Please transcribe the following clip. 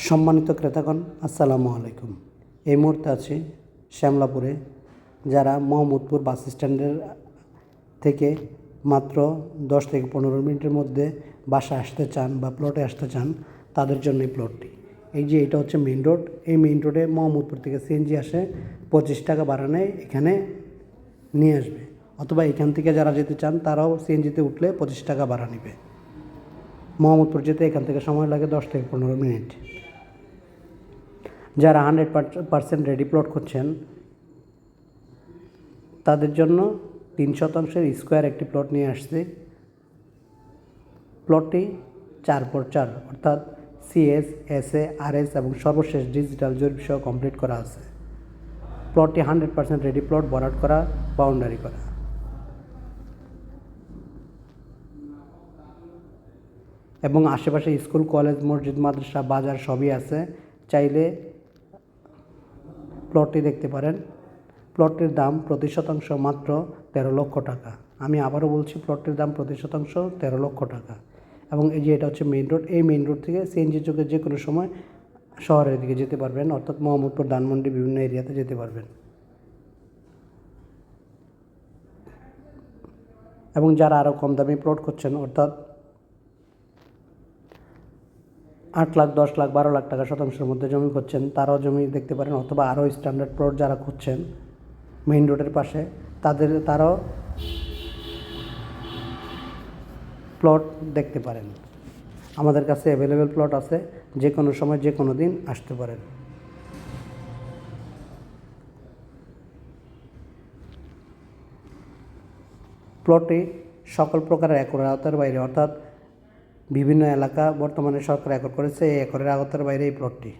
সম্মানিত ক্রেতাগণ, আসসালামু আলাইকুম। এই মুহূর্তে আছি শ্যামলাপুরে, যারা মোহাম্মদপুর বাস স্ট্যান্ডের থেকে মাত্র দশ থেকে পনেরো মিনিটের মধ্যে বাসা আসতে চান বা প্লটে আসতে চান, তাদের জন্য এই প্লটটি। এই যে এটা হচ্ছে মেইন রোড, এই মেইন রোডে মোহাম্মদপুর থেকে সিএনজি আসে, পঁচিশ টাকা বাড়ানে এখানে নিয়ে আসবে। অথবা এখান থেকে যারা যেতে চান, তারাও সিএনজিতে উঠলে পঁচিশ টাকা ভাড়া নেবে। মোহাম্মদপুর যেতে এখান থেকে সময় লাগে দশ থেকে পনেরো মিনিট। যারা হান্ড্রেড পার্সেন্ট রেডি প্লট করছেন, তাদের জন্য তিন শতাংশের স্কোয়ার একটি প্লট নিয়ে আসছে। প্লটটি চার পর চার, অর্থাৎ CS S A R S এবং সর্বশেষ ডিজিটাল জরিপ সহ কমপ্লিট করা আছে। প্লটটি হান্ড্রেড পার্সেন্ট রেডি প্লট ভরাট করা, বাউন্ডারি করা। এবং আশেপাশে স্কুল, কলেজ, মসজিদ, মাদ্রাসা, বাজার সবই আছে। চাইলে প্লটটি দেখতে পারেন। প্লটটির দাম প্রতি শতাংশ মাত্র তেরো লক্ষ টাকা। আমি আবারও বলছি, প্লটটির দাম প্রতি শতাংশ তেরো লক্ষ টাকা। এবং এই যে এটা হচ্ছে মেইন রোড এই মেইন রোড থেকে সিএনজি চোখে যে কোনো সময় শহরের দিকে যেতে পারবেন, অর্থাৎ মোহাম্মদপুর, ধানমন্ডি, বিভিন্ন এরিয়াতে যেতে পারবেন। এবং যারা আরও কম দামে প্লট করছেন অর্থাৎ আট লাখ, দশ লাখ, বারো লাখ টাকা শতাংশের মধ্যে জমি করছেন তারাও জমি দেখতে পারেন অথবা আরও স্ট্যান্ডার্ড প্লট যারা খুঁজছেন মেইন রোডের পাশে, তাদের, তারাও প্লট দেখতে পারেন। আমাদের কাছে অ্যাভেলেবেল প্লট আছে, যে কোনো সময়, যে কোনো দিন আসতে পারেন। প্লটে সকল প্রকারের একরের আওতার বাইরে, অর্থাৎ বিভিন্ন এলাকা বর্তমানে সরকার একর করেছে এই একরের আগতের বাইরে এই প্লটটি।